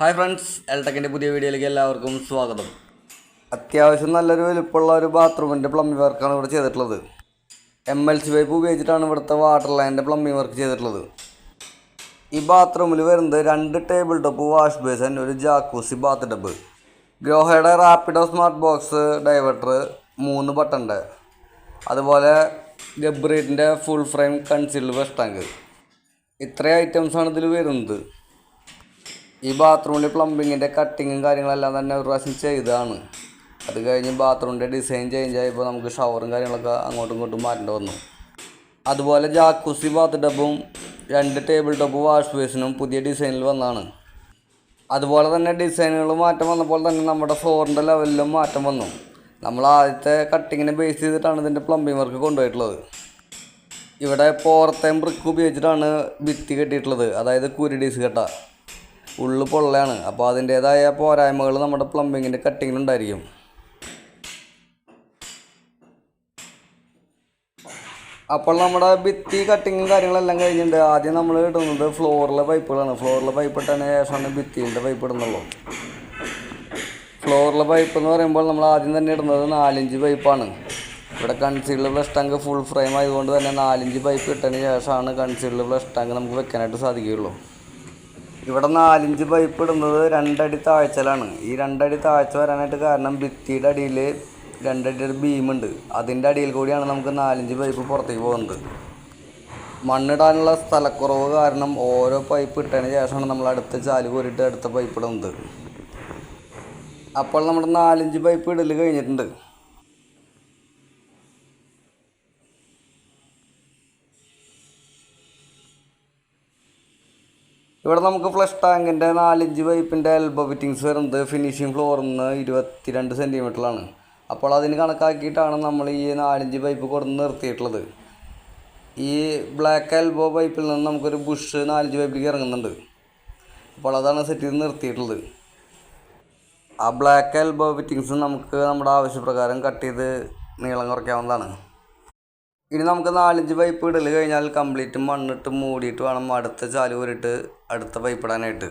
Hi friends എൽടെക്കിന്റെ പുതിയ വീഡിയോയിലേക്ക് എല്ലാവർക്കും സ്വാഗതം. അത്യാവശ്യം നല്ലൊരു വലുപ്പമുള്ള ഒരു ബാത്റൂമിന്റെ പ്ലംബിംഗ് വർക്കാണ് ഇവിടെ ചെയ്തിട്ടുള്ളത്. എം എൽ സി പൈപ്പ് ഉപയോഗിച്ചിട്ടാണ് ഇവിടുത്തെ വാട്ടർ ലൈനിന്റെ പ്ലംബിംഗ് വർക്ക് ചെയ്തിട്ടുള്ളത്. ഈ ബാത്റൂമിൽ വരുന്നത് രണ്ട് ടേബിൾ ടോപ്പ് വാഷ് ബേസൻ ഒരു ജാക്കൂസി ബാത്ത് ടബ് ഗ്രോഹയുടെ റാപ്പിഡോ സ്മാർട്ട് ബോക്സ് ഡൈവേർട്ടർ മൂന്ന് ബട്ടണ്ട് അതുപോലെ ഗബ്രീറ്റിന്റെ ഫുൾ ഫ്രെയിം കൺസീൽഡ് വെസ്റ്റ് ഇത്രയും ഐറ്റംസാണ് ഇതിൽ വരുന്നത്. ഈ ബാത്റൂമിൽ പ്ലംബിങ്ങിന്റെ കട്ടിങ്ങും കാര്യങ്ങളെല്ലാം തന്നെ ഒരു പ്രാവശ്യം ചെയ്തതാണ്. അത് കഴിഞ്ഞ് ബാത്റൂമിന്റെ ഡിസൈൻ ചേഞ്ച് ആയപ്പോൾ നമുക്ക് ഷവറും കാര്യങ്ങളൊക്കെ അങ്ങോട്ടും ഇങ്ങോട്ടും മാറ്റേണ്ടി വന്നു. അതുപോലെ ജാക്കുസി ബാത്ത് ടബും രണ്ട് ടേബിൾ ടോപ്പ് വാഷ് ബേസിനും പുതിയ ഡിസൈനിൽ വന്നതാണ് അതുപോലെ തന്നെ ഡിസൈനുകൾ മാറ്റം വന്നപ്പോൾ തന്നെ നമ്മുടെ ഫ്ലോറിന്റെ ലെവലിലും മാറ്റം വന്നു. നമ്മൾ ആദ്യത്തെ കട്ടിങ്ങിനെ ബേസ് ചെയ്തിട്ടാണ് ഇതിന്റെ പ്ലംബിംഗ് വർക്ക് കൊണ്ടുപോയിട്ടുള്ളത്. ഇവിടെ പോറത്തെ ബ്രിക്ക് ഉപയോഗിച്ചിട്ടാണ് ഭിത്തി കെട്ടിയിട്ടുള്ളത്. അതായത് കുരിഡീസ് കെട്ട. ഉള്ളു പൊള്ളയാണ്. അപ്പോൾ അതിന്റേതായ പോരായ്മകൾ നമ്മുടെ പ്ലംബിങ്ങിന്റെ കട്ടിങ്ങിലുണ്ടായിരിക്കും അപ്പോൾ നമ്മുടെ ഭിത്തി കട്ടിങ്ങും കാര്യങ്ങളെല്ലാം കഴിഞ്ഞിട്ടുണ്ട്. ആദ്യം നമ്മൾ ഇടുന്നത് ഫ്ലോറിലെ പൈപ്പുകളാണ് ഫ്ലോറിലെ പൈപ്പ് ഇട്ടതിന് ശേഷമാണ് ഭിത്തിന്റെ പൈപ്പ് ഇടുന്നുള്ളൂ. ഫ്ലോറിലെ പൈപ്പ് എന്ന് പറയുമ്പോൾ നമ്മൾ ആദ്യം തന്നെ ഇടുന്നത് നാലിഞ്ച് പൈപ്പാണ് ഇവിടെ concealed flush tank full frame ആയതുകൊണ്ട് തന്നെ നാലിഞ്ച് പൈപ്പ് ഇട്ടതിന് ശേഷമാണ് കൺസീൽഡ് ഫ്ലഷ് ടാങ്ക് നമുക്ക് വെക്കാനായിട്ട് സാധിക്കുകയുള്ളൂ. ഇവിടെ നാലിഞ്ച് പൈപ്പ് ഇടുന്നത് രണ്ടടി താഴ്ചയിലാണ്. ഈ രണ്ടടി താഴ്ച വരാനായിട്ട് കാരണം ഭിത്തിയുടെ അടിയിൽ രണ്ടടി ഒരു ബീമുണ്ട് അതിന്റെ അടിയിൽ കൂടിയാണ് നമുക്ക് നാലിഞ്ച് പൈപ്പ് പുറത്തേക്ക് പോകുന്നത്. മണ്ണിടാനുള്ള സ്ഥലക്കുറവ് കാരണം ഓരോ പൈപ്പ് ഇട്ടതിന് ശേഷമാണ് നമ്മൾ അടുത്ത ചാൽ കോരിയിട്ട് അടുത്ത പൈപ്പ് ഇടുന്നത്. അപ്പോൾ നമ്മുടെ നാലിഞ്ച് പൈപ്പ് ഇടൽ കഴിഞ്ഞിട്ടുണ്ട്. ഇവിടെ നമുക്ക് ഫ്ലഷ് ടാങ്കിന്റെ നാലിഞ്ച് പൈപ്പിന്റെ എൽബോ ഫിറ്റിങ്സ് വരുന്നത് ഫിനിഷിംഗ് ഫ്ലോറിൽ നിന്ന് ഇരുപത്തിരണ്ട് സെന്റിമീറ്ററിലാണ് അപ്പോൾ അതിന് കണക്കാക്കിയിട്ടാണ് നമ്മൾ ഈ നാലിഞ്ച് പൈപ്പ് കൊടുന്ന് നിർത്തിയിട്ടുള്ളത്. ഈ ബ്ലാക്ക് എൽബോ പൈപ്പിൽ നിന്ന് നമുക്കൊരു ബുഷ് നാലഞ്ച് പൈപ്പിലേക്ക് ഇറങ്ങുന്നുണ്ട്. അപ്പോൾ അതാണ് സെറ്റ് ചെയ്ത് നിർത്തിയിട്ടുള്ളത്. ആ ബ്ലാക്ക് എൽബോ ഫിറ്റിങ്സ് നമുക്ക് നമ്മുടെ ആവശ്യപ്രകാരം കട്ട് ചെയ്ത് നീളം കുറയ്ക്കാവുന്നതാണ്. ഇനി നമുക്ക് നാലഞ്ച് പൈപ്പ് ഇടൽ കഴിഞ്ഞാൽ കംപ്ലീറ്റ് മണ്ണിട്ട് മൂടിയിട്ട് വേണം അടുത്ത ചാൽ അടുത്ത പൈപ്പ് ഇടാനായിട്ട്.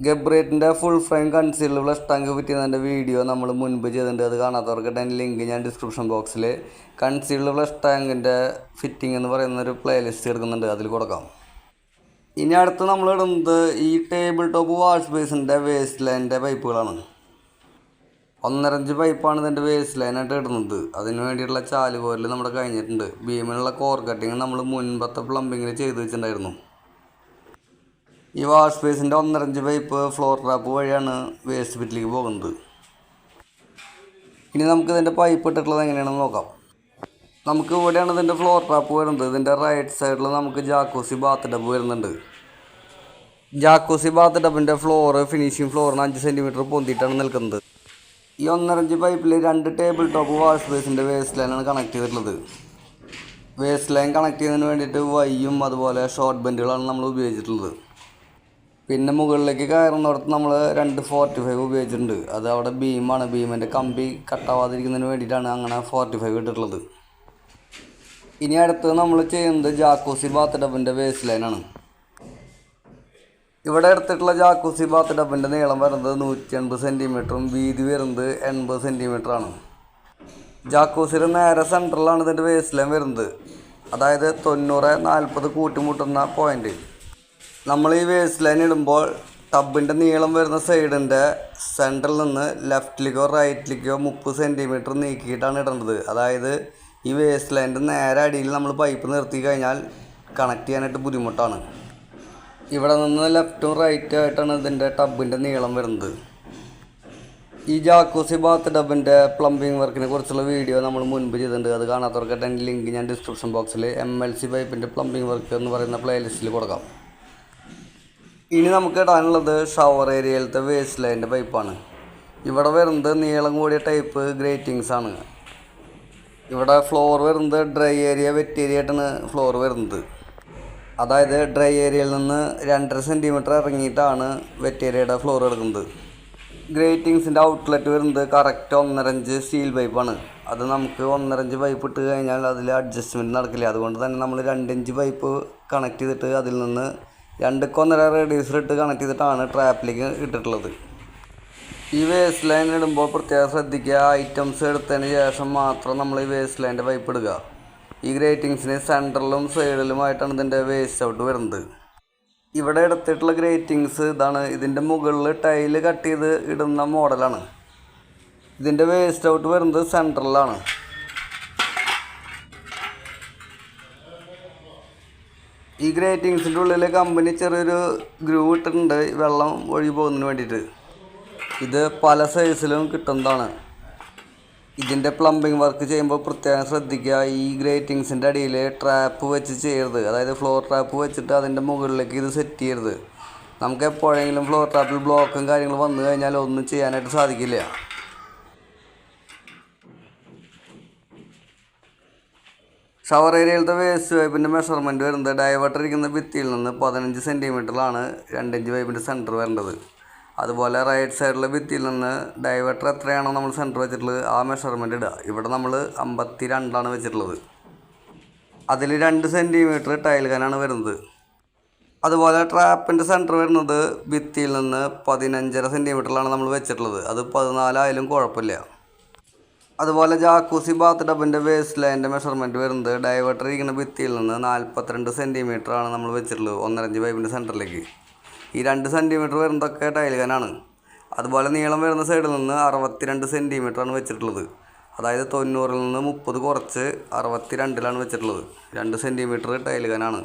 ഗബ്രേറ്റിന്റെ full frame concealer plus tank പറ്റിയതിന്റെ video നമ്മൾ മുൻപ് ചെയ്തിട്ടുണ്ട്. അത് കാണാത്തവർക്ക് അതിന്റെ ലിങ്ക് ഞാൻ ഡിസ്ക്രിപ്ഷൻ ബോക്സിൽ കൺസീലർ പ്ലസ് ടാങ്കിന്റെ ഫിറ്റിംഗ് എന്ന് പറയുന്ന ഒരു പ്ലേലിസ്റ്റ് എടുക്കുന്നുണ്ട്. അതിൽ കൊടുക്കാം. ഇനി അടുത്ത് നമ്മൾ ഇടുന്നത് ഈ ടേബിൾ ടോപ്പ് വാഷ് ബേസിന്റെ വേസ്റ്റ് ലൈനിന്റെ പൈപ്പുകളാണ് ഒന്നരഞ്ച് പൈപ്പാണ് ഇതിന്റെ വേസ്റ്റ് ലൈനായിട്ട് ഇടുന്നത്. അതിന് വേണ്ടിയിട്ടുള്ള ചാൽ കോരൽ നമ്മുടെ കഴിഞ്ഞിട്ടുണ്ട്. ബീമിനുള്ള കോർ കട്ടിങ് നമ്മൾ മുൻപത്തെ പ്ലംബിങ്ങിൽ ചെയ്ത് വെച്ചിട്ടുണ്ടായിരുന്നു. ഈ വാഷ് ബേസിന്റെ ഒന്നരഞ്ച് പൈപ്പ് ഫ്ലോർ ടാപ്പ് വഴിയാണ് വേസ്റ്റ് പിറ്റിലേക്ക് പോകുന്നത്. ഇനി നമുക്ക് ഇതിന്റെ പൈപ്പ് ഇട്ടിട്ടുള്ളത് എങ്ങനെയാണെന്ന് നോക്കാം. നമുക്ക് ഇവിടെയാണ് ഇതിന്റെ ഫ്ലോർ ടാപ്പ് വരുന്നത്. ഇതിന്റെ റൈറ്റ് സൈഡിൽ നമുക്ക് ജാക്കോസി ബാത്ത് ടബ് വരുന്നുണ്ട്. ജാക്കോസി ബാത്ത് ടബിന്റെ ഫ്ലോറ് ഫിനിഷിംഗ് ഫ്ലോറിന് അഞ്ച് സെന്റിമീറ്റർ പൊന്തിയിട്ടാണ് നിൽക്കുന്നത്. ഈ ഒന്നരഞ്ച് പൈപ്പിൽ രണ്ട് ടേബിൾ ടോപ്പ് വാഷ് ബേസിന്റെ വേസ്റ്റ് ലൈനാണ് കണക്ട് ചെയ്തിട്ടുള്ളത്. വേസ്റ്റ് ലൈൻ കണക്ട് ചെയ്യുന്നതിന് വേണ്ടിയിട്ട് വൈയും അതുപോലെ ഷോർട്ട് ബെൻഡുകളാണ് നമ്മൾ ഉപയോഗിച്ചിട്ടുള്ളത്. പിന്നെ മുകളിലേക്ക് കയറുന്നിടത്ത് നമ്മൾ രണ്ട് ഫോർട്ടി ഫൈവ് ഉപയോഗിച്ചിട്ടുണ്ട്. അത് അവിടെ ബീമാണ് ബീമിന്റെ കമ്പി കട്ടാവാതിരിക്കുന്നതിന് വേണ്ടിയിട്ടാണ് അങ്ങനെ ഫോർട്ടി ഫൈവ് ഇട്ടിട്ടുള്ളത്. ഇനി അടുത്ത് നമ്മൾ ചെയ്യുന്നത് ജാക്കോസി ബാത്ത് ടബിന്റെ വേസ്റ്റ് ലൈനാണ് ഇവിടെ എടുത്തിട്ടുള്ള ജാക്കൂസി ബാത്ത് ടബിന്റെ നീളം വരുന്നത് നൂറ്റി എൺപത് സെന്റിമീറ്ററും വീതി വരുന്നത് എൺപത് സെന്റിമീറ്ററാണ് ജാക്കൂസിയുടെ നേരെ സെന്ററിലാണ് ഇതിന്റെ വേസ്റ്റ് ലൈൻ വരുന്നത്. അതായത് തൊണ്ണൂറ് നാൽപ്പത് കൂട്ടിമുട്ടുന്ന പോയിന്റ് നമ്മൾ ഈ വേസ്റ്റ് ലൈൻ ഇടുമ്പോൾ ടബിന്റെ നീളം വരുന്ന സൈഡിന്റെ സെന്ററിൽ നിന്ന് ലെഫ്റ്റിലേക്കോ റൈറ്റിലേക്കോ മുപ്പത് സെന്റിമീറ്റർ നീക്കിയിട്ടാണ് ഇടേണ്ടത്. അതായത് ഈ വേസ്റ്റ് ലൈന്റെ നേരെ അടിയിൽ നമ്മൾ പൈപ്പ് നിർത്തി കഴിഞ്ഞാൽ കണക്ട് ചെയ്യാനായിട്ട് ബുദ്ധിമുട്ടാണ്. ഇവിടെ നിന്ന് ലെഫ്റ്റും റൈറ്റും ആയിട്ടാണ് ഇതിന്റെ ടബിന്റെ നീളം വരുന്നത്. ഈ ജാക്കൂസി ബാത്ത് ടബിന്റെ പ്ലംബിംഗ് വർക്കിനെ കുറിച്ചുള്ള വീഡിയോ നമ്മൾ മുൻപ് ചെയ്തിട്ടുണ്ട്. അത് കാണാത്തവർക്കായിട്ട് അതിന്റെ ലിങ്ക് ഞാൻ ഡിസ്ക്രിപ്ഷൻ ബോക്സിൽ എം എൽ സി പൈപ്പിന്റെ പ്ലംബിംഗ് വർക്ക് എന്ന് പറയുന്ന പ്ലേലിസ്റ്റിൽ കൊടുക്കാം. ഇനി നമുക്ക് ഇടാനുള്ളത് ഷവർ ഏരിയയിലത്തെ വേസ്റ്റ് ലൈന്റെ പൈപ്പാണ് ഇവിടെ വരുന്നത് നീളം കൂടിയ ടൈപ്പ് ഗ്രേറ്റിങ്സ് ആണ്. ഇവിടെ ഫ്ലോർ വരുന്നത് ഡ്രൈ ഏരിയ വെറ്റ് ഏരിയ ആയിട്ടാണ് ഫ്ലോർ വരുന്നത്. അതായത് ഡ്രൈ ഏരിയയിൽ നിന്ന് രണ്ടര സെന്റിമീറ്റർ ഇറങ്ങിയിട്ടാണ് വെറ്റ് ഏരിയയുടെ ഫ്ലോർ എടുക്കുന്നത്. ഗ്രേറ്റിങ്സിന്റെ ഔട്ട്ലെറ്റ് വരുന്നത് കറക്റ്റ് ഒന്നരഞ്ച് സ്റ്റീൽ പൈപ്പാണ് അത് നമുക്ക് ഒന്നരഞ്ച് പൈപ്പ് ഇട്ട് കഴിഞ്ഞാൽ അതിൽ അഡ്ജസ്റ്റ്മെന്റ് നടക്കില്ല. അതുകൊണ്ട് തന്നെ നമ്മൾ രണ്ടിഞ്ച് പൈപ്പ് കണക്ട് ചെയ്തിട്ട് അതിൽ നിന്ന് രണ്ടുക്കൊന്നര റേഡിയസർ ഇട്ട് കണക്ട് ചെയ്തിട്ടാണ് ട്രാപ്പിലേക്ക് ഇട്ടിട്ടുള്ളത്. ഈ വേസ്റ്റ് ലൈൻ ഇടുമ്പോൾ പ്രത്യേകം ശ്രദ്ധിക്കുക. ഐറ്റംസ് എടുത്തതിന് ശേഷം മാത്രം നമ്മൾ ഈ വേസ്റ്റ് ലൈന്റെ പൈപ്പ് ഇടുക. ഈ ഗ്രേറ്റിങ്സിന് സെന്ററിലും സൈഡിലുമായിട്ടാണ് ഇതിന്റെ വേസ്റ്റ് ഔട്ട് വരുന്നത്. ഇവിടെ എടുത്തിട്ടുള്ള ഗ്രേറ്റിങ്സ് ഇതാണ്. ഇതിന്റെ മുകളിൽ ടൈൽ കട്ട് ചെയ്ത് ഇടുന്ന മോഡലാണ് ഇതിന്റെ വേസ്റ്റ് ഔട്ട് വരുന്നത് സെന്ററിലാണ് ഈ ഗ്രേറ്റിങ്സിന്റെ ഉള്ളിൽ കമ്പനി ചെറിയൊരു ഗ്രൂ ഇട്ടിട്ടുണ്ട്. വെള്ളം ഒഴുകി പോകുന്നതിന് വേണ്ടിയിട്ട്. ഇത് പല സൈസിലും കിട്ടുന്നതാണ്. ഇതിന്റെ പ്ലംബിംഗ് വർക്ക് ചെയ്യുമ്പോൾ പ്രത്യേകം ശ്രദ്ധിക്കുക. ഈ ഗ്രേറ്റിങ്സിന്റെ അടിയിൽ ട്രാപ്പ് വെച്ച് ചെയ്യരുത്. അതായത് ഫ്ലോർ ട്രാപ്പ് വെച്ചിട്ട് അതിന്റെ മുകളിലേക്ക് ഇത് സെറ്റ് ചെയ്യരുത്. നമുക്ക് എപ്പോഴെങ്കിലും ഫ്ലോർ ട്രാപ്പിൽ ബ്ലോക്കും കാര്യങ്ങളും വന്നു കഴിഞ്ഞാൽ ഒന്നും ചെയ്യാനായിട്ട് സാധിക്കില്ല. ഷവർ ഏരിയയിലത്തെ വേസ്റ്റ് വൈപ്പിന്റെ മെഷർമെന്റ് വരുന്നത് ഡൈവേർട്ടർ ഇരിക്കുന്ന ഭിത്തിയിൽ നിന്ന് പതിനഞ്ച് സെന്റിമീറ്ററിലാണ് രണ്ടിഞ്ച് വൈപ്പിന്റെ സെന്റർ വരേണ്ടത്. അതുപോലെ റൈറ്റ് സൈഡിലെ ഭിത്തിയിൽ നിന്ന് ഡൈവേർട്ടർ എത്രയാണോ നമ്മൾ സെന്റർ വെച്ചിട്ടുള്ളത് ആ മെഷർമെന്റ് ഇടുക. ഇവിടെ നമ്മൾ അമ്പത്തി രണ്ടാണ് വെച്ചിട്ടുള്ളത്. അതിൽ രണ്ട് സെന്റിമീറ്റർ ടൈൽ കനാണ് വരുന്നത്. അതുപോലെ ട്രാപ്പിന്റെ സെന്റർ വരുന്നത് ഭിത്തിയിൽ നിന്ന് പതിനഞ്ചര സെന്റിമീറ്ററിലാണ് നമ്മൾ വെച്ചിട്ടുള്ളത്. അത് പതിനാലായാലും കുഴപ്പമില്ല. അതുപോലെ ജാക്കൂസി ബാത്ത് ടബിന്റെ വേസ്റ്റ് ലൈന്റെ മെഷർമെന്റ് വരുന്നത് ഡൈവേർട്ടർ ഇരിക്കുന്ന ഭിത്തിയിൽ നിന്ന് നാൽപ്പത്തിരണ്ട് സെന്റിമീറ്ററാണ് നമ്മൾ വെച്ചിട്ടുള്ളത് ഒന്നരഞ്ച് പൈപ്പിന്റെ സെന്ററിലേക്ക് ഈ രണ്ട് സെന്റിമീറ്റർ വരുന്നതൊക്കെ ടൈൽകാനാണ് അതുപോലെ നീളം വരുന്ന സൈഡിൽ നിന്ന് അറുപത്തിരണ്ട് സെന്റിമീറ്ററാണ് വെച്ചിട്ടുള്ളത്. അതായത് തൊണ്ണൂറിൽ നിന്ന് മുപ്പത് കുറച്ച് അറുപത്തി രണ്ടിലാണ് വെച്ചിട്ടുള്ളത്. രണ്ട് സെന്റിമീറ്റർ ടൈൽകാനാണ്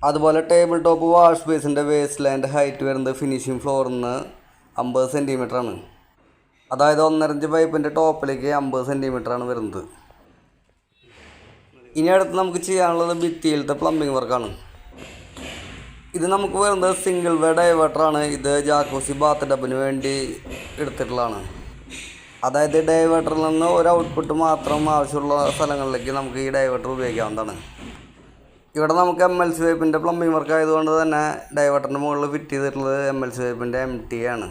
അതുപോലെ ടേബിൾ ടോപ്പ് വാഷ് ബേസിന്റെ വേസ്റ്റ് ലൈന്റെ ഹൈറ്റ് വരുന്നത് ഫിനിഷിംഗ് ഫ്ലോറിൽ നിന്ന് അമ്പത് സെന്റിമീറ്റർ ആണ്. അതായത് ഒന്നരഞ്ച് പൈപ്പിന്റെ ടോപ്പിലേക്ക് അമ്പത് സെന്റിമീറ്റർ ആണ് വരുന്നത്. ഇനി അടുത്ത് നമുക്ക് ചെയ്യാനുള്ളത് ഭിത്തിയിലത്തെ പ്ലംബിംഗ് വർക്കാണ് ഇത് നമുക്ക് വരുന്നത് സിംഗിൾ വേ ഡൈവേർട്ടറാണ് ഇത് ജാക്കോസി ബാത്ത് ഡബിന് വേണ്ടി എടുത്തിട്ടുള്ളതാണ്. അതായത് ഡൈവേർട്ടറിൽ നിന്ന് ഒരു ഔട്ട്പുട്ട് മാത്രം ആവശ്യമുള്ള സ്ഥലങ്ങളിലേക്ക് നമുക്ക് ഈ ഡൈവേർട്ടർ ഉപയോഗിക്കാവുന്നതാണ്. ഇവിടെ നമുക്ക് എം എൽ സി വൈപ്പിന്റെ പ്ലംബിംഗ് വർക്ക് ആയതുകൊണ്ട് തന്നെ ഡൈവേർട്ടറിന്റെ മുകളിൽ ഫിറ്റ് ചെയ്തിട്ടുള്ളത് എം എൽ സി വൈപ്പിന്റെ എം ടി ആണ്.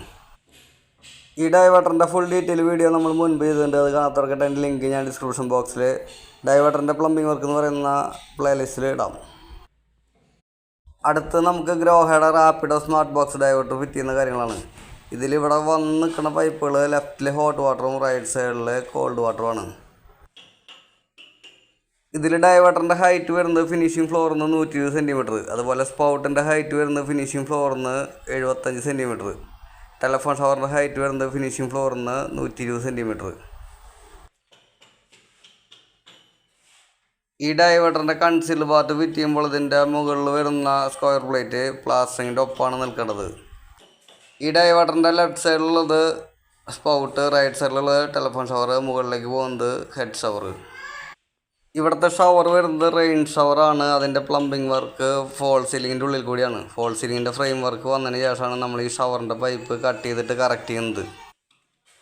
ഈ ഡൈവേർട്ടറിന്റെ ഫുൾ ഡീറ്റെയിൽ വീഡിയോ നമ്മൾ മുൻപ് ചെയ്തിട്ടുണ്ട്. അത് കാണാത്തവർക്കിട്ട് അതിന്റെ ലിങ്ക് ഞാൻ ഡിസ്ക്രിപ്ഷൻ ബോക്സിൽ ഡൈവേർട്ടറിന്റെ പ്ലംബിംഗ് വർക്ക് എന്ന് പറയുന്ന പ്ലേലിസ്റ്റിൽ ഇടാം. അടുത്ത് നമുക്ക് ഗ്രോഹയുടെ Rapido smart box diverter fit ചെയ്യുന്ന കാര്യങ്ങളാണ്. ഇതിലിവിടെ വന്ന് നിൽക്കുന്ന പൈപ്പുകൾ ലെഫ്റ്റിൽ ഹോട്ട് വാട്ടറും റൈറ്റ് സൈഡിൽ കോൾഡ് വാട്ടറുമാണ് ഇതിൽ ഡൈവേർട്ടറിന്റെ ഹൈറ്റ് വരുന്നത് ഫിനിഷിംഗ് ഫ്ലോറിൽ നിന്ന് നൂറ്റി ഇരുപത് സെന്റിമീറ്റർ അതുപോലെ സ്പൗട്ടിന്റെ ഹൈറ്റ് വരുന്നത് ഫിനിഷിംഗ് ഫ്ലോറിൽ നിന്ന് എഴുപത്തഞ്ച് സെന്റിമീറ്റർ ടെലഫോൺ ഷവറിന്റെ ഹൈറ്റ് വരുന്നത് ഫിനിഷിംഗ് ഫ്ലോറിൽ നിന്ന് നൂറ്റി ഇരുപത് സെന്റിമീറ്റർ ഈ ഡൈവേർട്ടറിന്റെ കൺസിൽ ഭാഗത്ത് ഫിറ്റ് ചെയ്യുമ്പോൾ ഇതിന്റെ മുകളിൽ വരുന്ന സ്ക്വയർ പ്ലേറ്റ് പ്ലാസ്റ്ററിങ്ങിന്റെ ഒപ്പാണ് നിൽക്കുന്നത്. ഈ ഡൈവേർട്ടറിന്റെ ലെഫ്റ്റ് സൈഡിലുള്ളത് സ്പൗട്ട് റൈറ്റ് സൈഡിലുള്ളത് ടെലിഫോൺ ഷവർ മുകളിലേക്ക് പോകുന്നത് ഹെഡ് ഷവർ ഇവിടുത്തെ ഷവർ വരുന്നത് റെയിൻ ഷവറാണ് അതിന്റെ പ്ലംബിംഗ് വർക്ക് ഫോൾ സീലിങ്ങിന്റെ ഉള്ളിൽ കൂടിയാണ്. ഫോൾ സീലിങ്ങിന്റെ ഫ്രെയിം വർക്ക് വന്നതിന് ശേഷമാണ് നമ്മൾ ഈ ഷവറിന്റെ പൈപ്പ് കട്ട് ചെയ്തിട്ട് കറക്റ്റ് ചെയ്യുന്നത്.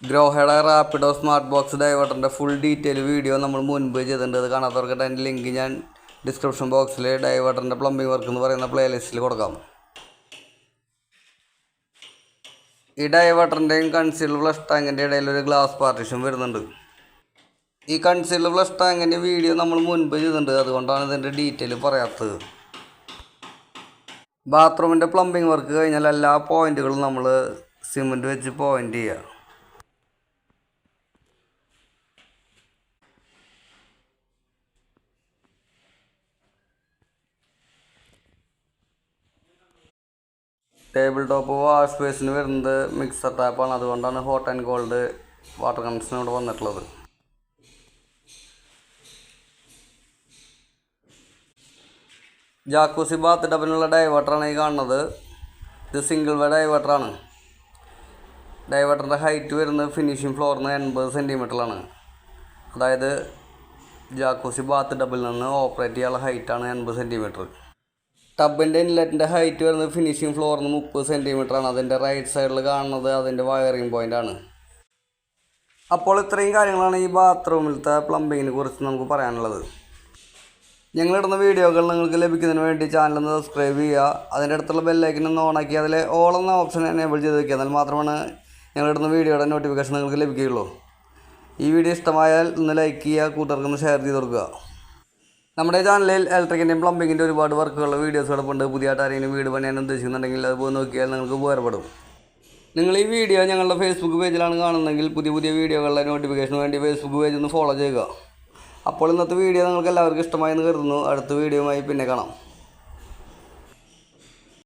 ഗ്രോഹയുടെ റാപ്പിഡോ സ്മാർട്ട് ബോക്സ് ഡൈവേർട്ടറിന്റെ ഫുൾ ഡീറ്റെയിൽ വീഡിയോ നമ്മൾ മുൻപ് ചെയ്തിട്ടുണ്ട്. അത് കാണാത്തവർക്ക് അതിന്റെ ലിങ്ക് ഞാൻ ഡിസ്ക്രിപ്ഷൻ ബോക്സിൽ ഡൈവേർട്ടറിന്റെ പ്ലംബിംഗ് വർക്ക് എന്ന് പറയുന്ന പ്ലേലിസ്റ്റിൽ കൊടുക്കാം. ഈ ഡൈവേർട്ടറിന്റെയും കൺസീൽഡ് ഫ്ലഷ് ടാങ്കിന്റെ ഇടയിൽ ഒരു ഗ്ലാസ് പാർട്ടീഷൻ വരുന്നുണ്ട്. ഈ കൺസീൽഡ് ഫ്ലഷ് ടാങ്കിന്റെ വീഡിയോ നമ്മൾ മുൻപ് ചെയ്തിട്ടുണ്ട്. അതുകൊണ്ടാണ് ഇതിന്റെ ഡീറ്റെയിൽ പറയാത്തത്. ബാത്റൂമിന്റെ പ്ലംബിംഗ് വർക്ക് കഴിഞ്ഞാൽ എല്ലാ പോയിന്റുകളും നമ്മൾ സിമെന്റ് വെച്ച് പോയിന്റ് ചെയ്യുക. ടേബിൾ ടോപ്പ് വാഷ് ബേസിന് വരുന്നത് മിക്സർ ടാപ്പാണ് അതുകൊണ്ടാണ് hot and cold water connection ഇവിടെ വന്നിട്ടുള്ളത്. ജാക്കൂസി ബാത്ത് ടബിനുള്ള ഡൈവേർട്ടറാണ് ഈ കാണുന്നത്. ഇത് സിംഗിൾ വേ ഡൈവേർട്ടറാണ് ഡൈവേർട്ടറിന്റെ ഹൈറ്റ് വരുന്നത് ഫിനിഷിംഗ് ഫ്ലോറിന് എൺപത് സെന്റിമീറ്ററിലാണ് അതായത് ജാക്കൂസി ബാത്ത് ടബിൽ നിന്ന് ഓപ്പറേറ്റ് ചെയ്യാനുള്ള ഹൈറ്റാണ് എൺപത് സെന്റിമീറ്റർ ടബിന്റെ ഇൻലെറ്റിന്റെ ഹൈറ്റ് വരുന്നത് ഫിനിഷിംഗ് ഫ്ലോറിൽ നിന്ന് മുപ്പത് സെന്റിമീറ്ററാണ് അതിന്റെ റൈറ്റ് സൈഡിൽ കാണുന്നത് അതിന്റെ വയറിംഗ് പോയിന്റാണ് അപ്പോൾ ഇത്രയും കാര്യങ്ങളാണ് ഈ ബാത്റൂമിലത്തെ പ്ലംബിങ്ങിനെ കുറിച്ച് നമുക്ക് പറയാനുള്ളത്. ഞങ്ങളിടുന്ന വീഡിയോകൾ നിങ്ങൾക്ക് ലഭിക്കുന്നതിന് വേണ്ടി ചാനൽ ഒന്ന് സബ്സ്ക്രൈബ് ചെയ്യുക. അതിന്റെ അടുത്തുള്ള ബെല്ലൈക്കൻ ഒന്ന് ഓണാക്കി അതിൽ ഓൾ എന്ന ഓപ്ഷൻ എനേബിൾ ചെയ്ത് വെക്കുക. എന്നാൽ മാത്രമാണ് ഞങ്ങളിടുന്ന വീഡിയോയുടെ നോട്ടിഫിക്കേഷൻ നിങ്ങൾക്ക് ലഭിക്കുകയുള്ളൂ. ഈ വീഡിയോ ഇഷ്ടമായാൽ ഒന്ന് ലൈക്ക് ചെയ്യുക കൂട്ടുകാർക്കൊന്ന് ഷെയർ ചെയ്ത് കൊടുക്കുക. നമ്മുടെ ചാനലിൽ ഇലക്ട്രിക്കിന്റെയും പ്ലംബിങ്ങിന്റെ ഒരുപാട് വർക്കുകളുടെ വീഡിയോസ് കിടപ്പുണ്ട് പുതിയതായിട്ട് ആരെങ്കിലും വീട് പണിയാൻ ഉദ്ദേശിക്കുന്നുണ്ടെങ്കിൽ അത് പോയി നോക്കിയാൽ നിങ്ങൾക്ക് ഉപകാരപ്പെടും. നിങ്ങൾ ഈ വീഡിയോ ഞങ്ങളുടെ ഫേസ്ബുക്ക് പേജിലാണ് കാണുന്നതെങ്കിൽ പുതിയ പുതിയ വീഡിയോകളുടെ നോട്ടിഫിക്കേഷന് വേണ്ടി ഫേസ്ബുക്ക് പേജ് ഒന്ന് ഫോളോ ചെയ്യുക. അപ്പോൾ ഇന്നത്തെ വീഡിയോ നിങ്ങൾക്ക് എല്ലാവർക്കും ഇഷ്ടമായി എന്ന് കരുതുന്നു. അടുത്ത വീഡിയോയുമായി പിന്നെ കാണാം.